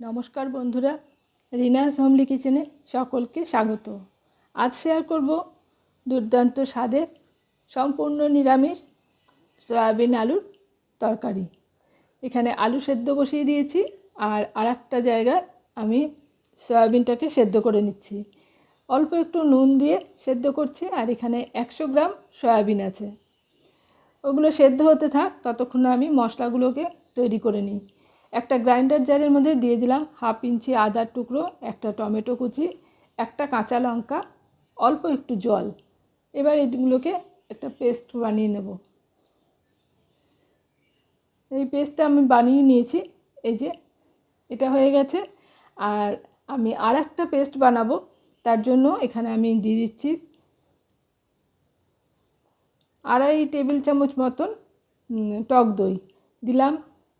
নমস্কার বন্ধুরা, রিনাস হোমলি কিচেনে সকলকে স্বাগত। আজ শেয়ার করব দুর্দান্ত স্বাদের সম্পূর্ণ নিরামিষ সয়াবিন আলুর তরকারি। এখানে আলু সেদ্ধ বসিয়ে দিয়েছি আর আরেকটা জায়গায় আমি সয়াবিনটাকে সেদ্ধ করে নিচ্ছি। অল্প একটু নুন দিয়ে সেদ্ধ করছি আর এখানে একশো গ্রাম সয়াবিন আছে। ওগুলো সেদ্ধ হতে থাক, ততক্ষণ আমি মশলাগুলোকে তৈরি করে নিই। একটা গ্রাইন্ডার জারের মধ্যে দিয়ে দিলাম হাফ ইঞ্চি আদার টুকরো, একটা টমেটো কুচি, একটা কাঁচা লঙ্কা, অল্প একটু জল। এবার এগুলোকে একটা পেস্ট বানিয়ে নেব। এই পেস্টটা আমি বানিয়ে নিয়েছি, এই যে এটা হয়ে গেছে। আর আমি আর একটা পেস্ট বানাবো, তার জন্য এখানে আমি দিয়ে দিচ্ছি আড়াই টেবিল চামচ মতন টক দই। দিলাম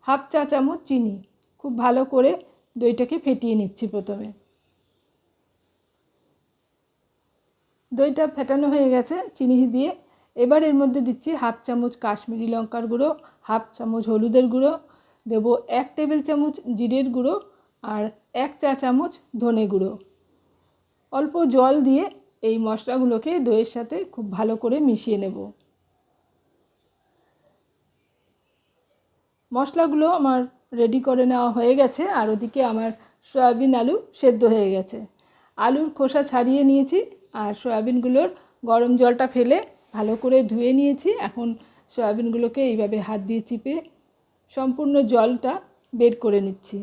হাফ চা চামচ চিনি। খুব ভালো করে দইটাকে ফেটিয়ে নিচ্ছি প্রথমে। দইটা ফেটানো হয়ে গেছে, চিনি দিয়ে। এবার এর মধ্যে দিচ্ছি হাফ চামচ কাশ্মীরি লঙ্কার গুঁড়ো, হাফ চামচ হলুদের গুঁড়ো। দেবো এক টেবিল চামচ জিরের গুঁড়ো আর এক চা চামচ ধনে গুঁড়ো। অল্প জল দিয়ে এই মশলাগুলোকে দইয়ের সাথে খুব ভালো করে মিশিয়ে নেব। মশলাগুলো আমার রেডি করে নেওয়া হয়ে গেছে, আর ওদিকে আমার সয়াবিন আলু সেদ্ধ হয়ে গেছে। আলুর খোসা ছাড়িয়ে নিয়েছি, আর সয়াবিনগুলোর গরম জলটা ফেলে ভালো করে ধুয়ে নিয়েছি। এখন সয়াবিনগুলোকে এইভাবে হাত দিয়ে চিপে সম্পূর্ণ জলটা বের করে নিচ্ছি।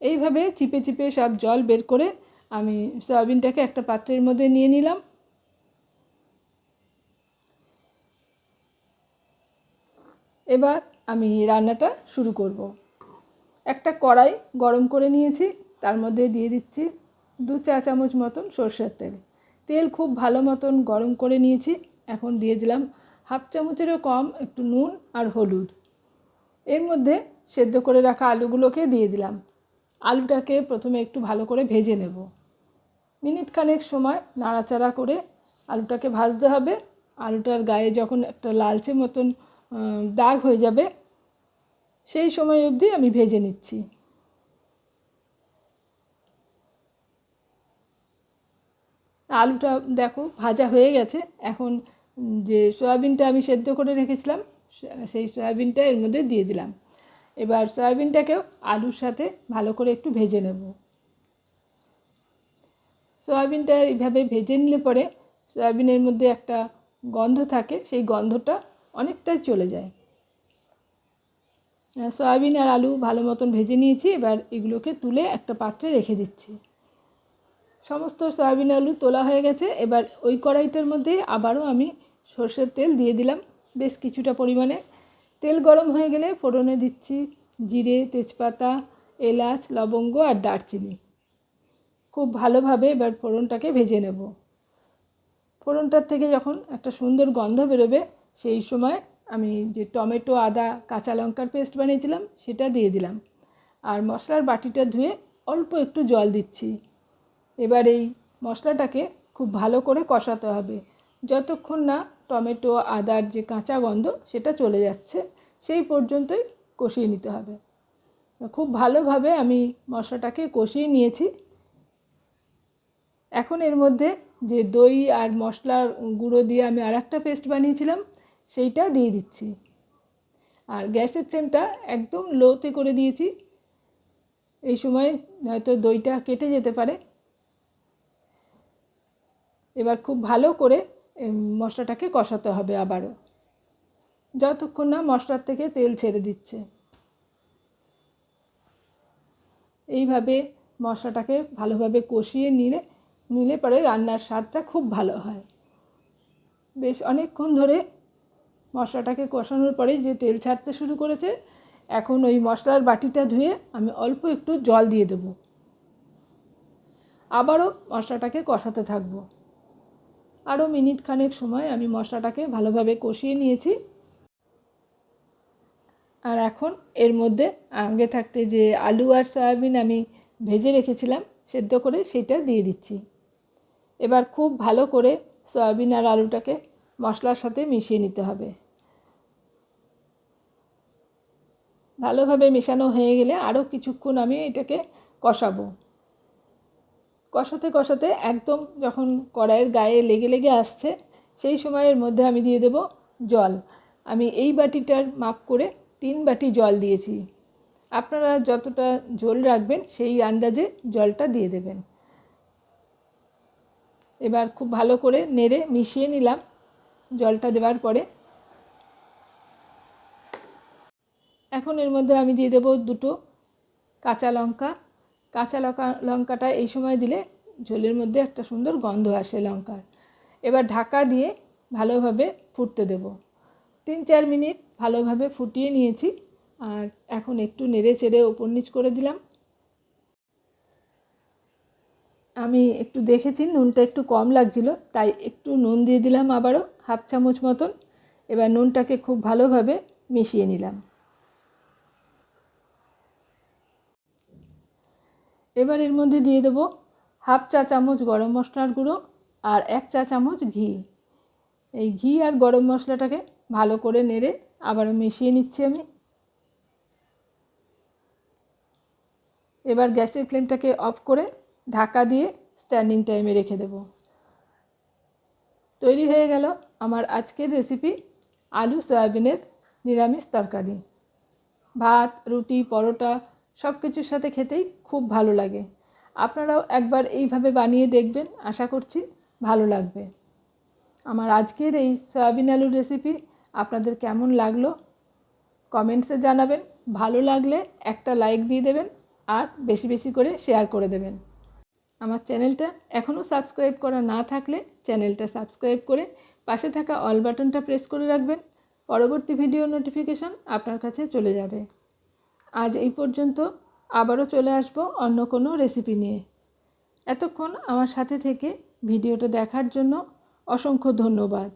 এইভাবে চিপে চিপে সব জল বের করে আমি সয়াবিনটাকে একটা পাত্রের মধ্যে নিয়ে নিলাম। এবার আমি রান্নাটা শুরু করব। একটা কড়াই গরম করে নিয়েছি, তার মধ্যে দিয়ে দিচ্ছি দু চা চামচ মতন সর্ষের তেল। তেল খুব ভালো মতন গরম করে নিয়েছি, এখন দিয়ে দিলাম হাফ চামচেরও কম একটু নুন আর হলুদ। এর মধ্যে সেদ্ধ করে রাখা আলুগুলোকে দিয়ে দিলাম। আলুটাকে প্রথমে একটু ভালো করে ভেজে নেব। মিনিট খানেক সময় নাড়াচাড়া করে আলুটাকে ভাজতে হবে। আলুটার গায়ে যখন একটা লালচে মতন দাগ হয়ে যাবে, সেই সময় অবধি আমি ভেজে নিচ্ছি। আলুটা দেখো, ভাজা হয়ে গেছে। এখন যে সয়াবিনটা আমি সেদ্ধ করে রেখেছিলাম সেই সয়াবিনটা এর মধ্যে দিয়ে দিলাম। এবার সয়াবিনটাকেও আলুর সাথে ভালো করে একটু ভেজে নেব। সয়াবিনটা এইভাবে ভেজে নিলে পরে সয়াবিনের মধ্যে একটা গন্ধ থাকে, সেই গন্ধটা অনেকটাই চলে যায়। সয়াবিন আর আলু ভালো মতন ভেজে নিয়েছি, এবার এগুলোকে তুলে একটা পাত্রে রেখে দিচ্ছি। সমস্ত সয়াবিন আলু তোলা হয়ে গেছে, এবার ওই কড়াইটার মধ্যে আবারও আমি সর্ষের তেল দিয়ে দিলাম বেশ কিছুটা পরিমাণে। তেল গরম হয়ে গেলে ফোড়নে দিচ্ছি জিরে, তেজপাতা, এলাচ, লবঙ্গ আর দারচিনি। খুব ভালোভাবে এবার ফোড়নটাকে ভেজে নেব। ফোড়নটার থেকে যখন একটা সুন্দর গন্ধ বেরোবে সেই সময় আমি যে টমেটো, আদা, কাঁচা লঙ্কার পেস্ট বানিয়েছিলাম, সেটা দিয়ে দিলাম। আর মশলার বাটিটা ধুয়ে অল্প একটু জল দিচ্ছি। এবার এই মশলাটাকে খুব ভালো করে কষাতে হবে। যতক্ষণ না টমেটো, আদার যে কাঁচা গন্ধ, সেটা চলে যাচ্ছে, সেই পর্যন্তই কষিয়ে নিতে হবে। খুব ভালোভাবে আমি মশলাটাকে কষিয়ে নিয়েছি। এখন এর মধ্যে যে দই আর মশলার গুঁড়ো দিয়ে আমি আর একটা পেস্ট বানিয়েছিলাম সেইটা দিয়ে দিচ্ছি। আর গ্যাসের ফ্লেমটা একদম লোতে করে দিয়েছি। এই সময় হয়তো দইটা কেটে যেতে পারে। এবার খুব ভালো করে মশলাটাকে কষাতে হবে আবারও। যতক্ষণ না মশলার থেকে তেল ছেড়ে দিচ্ছে। এইভাবে মশলাটাকে ভালোভাবে কষিয়ে নিলে নিলে পরে রান্নার স্বাদটা খুব ভালো হয়। বেশ অনেকক্ষণ ধরে মশলাটাকে কষানোর পরে যে তেল ছাড়তে শুরু করেছে, এখন ওই মশলার বাটিটা ধুয়ে আমি অল্প একটু জল দিয়ে দেব। আবারও মশলাটাকে কষাতে থাকব। আরও মিনিট খানেক সময় আমি মশলাটাকে ভালোভাবে কষিয়ে নিয়েছি। আর এখন এর মধ্যে আগে থাকতে যে আলু আর সয়াবিন আমি ভেজে রেখেছিলাম, সেদ্ধ করে সেটা দিয়ে দিচ্ছি। এবার খুব ভালো করে সয়াবিন আর আলুটাকে মশলার সাথে মিশিয়ে নিতে হবে। ভালোভাবে মেশানো হয়ে গেলে আরও কিছুক্ষণ আমি এটাকে কষাবো। কষাতে কষাতে একদম যখন কড়াইয়ের গায়ে লেগে লেগে আসছে, সেই সময়ের মধ্যে আমি দিয়ে দেব জল। আমি এই বাটিটার মাপ করে তিন বাটি জল দিয়েছি। আপনারা যতটা ঝোল রাখবেন সেই আন্দাজে জলটা দিয়ে দেবেন। এবার খুব ভালো করে নেড়ে মিশিয়ে নিলাম। জলটা দেওয়ার পরে। এখন এর মধ্যে আমি দিয়ে দেবো দুটো কাঁচা লঙ্কা। কাঁচা লঙ্কা, লঙ্কাটা এই সময় দিলে ঝোলের মধ্যে একটা সুন্দর গন্ধ আসে লঙ্কার। এবার ঢাকা দিয়ে ভালোভাবে ফুটতে দেব। তিন চার মিনিট ভালোভাবে ফুটিয়ে নিয়েছি। আর এখন একটু নেড়ে চেড়ে ওপর নিচ করে দিলাম। আমি একটু দেখেছি, নুনটা একটু কম লাগছিল, তাই একটু নুন দিয়ে দিলাম আবারও। হাফ চামচ মতন। এবার নুনটাকে খুব ভালোভাবে মিশিয়ে নিলাম। এবার এর মধ্যে দিয়ে দেবো হাফ চা চামচ গরম মশলার গুঁড়ো আর এক চা চামচ ঘি। এই ঘি আর গরম মশলাটাকে ভালো করে নেড়ে আবারও মিশিয়ে নিচ্ছি আমি। এবার গ্যাসের ফ্লেমটাকে অফ করে ঢাকা দিয়ে স্ট্যান্ডিং টাইমে রেখে দেব। তৈরি হয়ে গেল আমার আজকের রেসিপি আলু, সয়াবিনের নিরামিষ তরকারি। ভাত, রুটি, পরোটা সব কিছুর সাথে খেতেই খুব ভালো লাগে। আপনারাও একবার এইভাবে বানিয়ে দেখবেন, আশা করছি ভালো লাগবে। আমার আজকের এই সয়াবিন আলুর রেসিপি আপনাদের কেমন লাগল? কমেন্টসে জানাবেন। ভালো লাগলে একটা লাইক দিয়ে দেবেন আর বেশি বেশি করে শেয়ার করে দেবেন। আমার চ্যানেলটা এখনও সাবস্ক্রাইব করা না থাকলে চ্যানেলটা সাবস্ক্রাইব করে পাশে থাকা অল বাটনটা প্রেস করে রাখবেন। পরবর্তী ভিডিও নোটিফিকেশান আপনার কাছে চলে যাবে। আজ এই পর্যন্ত আবারও চলে আসব অন্য কোনো রেসিপি নিয়ে। এতক্ষণ আমার সাথে থেকে ভিডিওটা দেখার জন্য অসংখ্য ধন্যবাদ।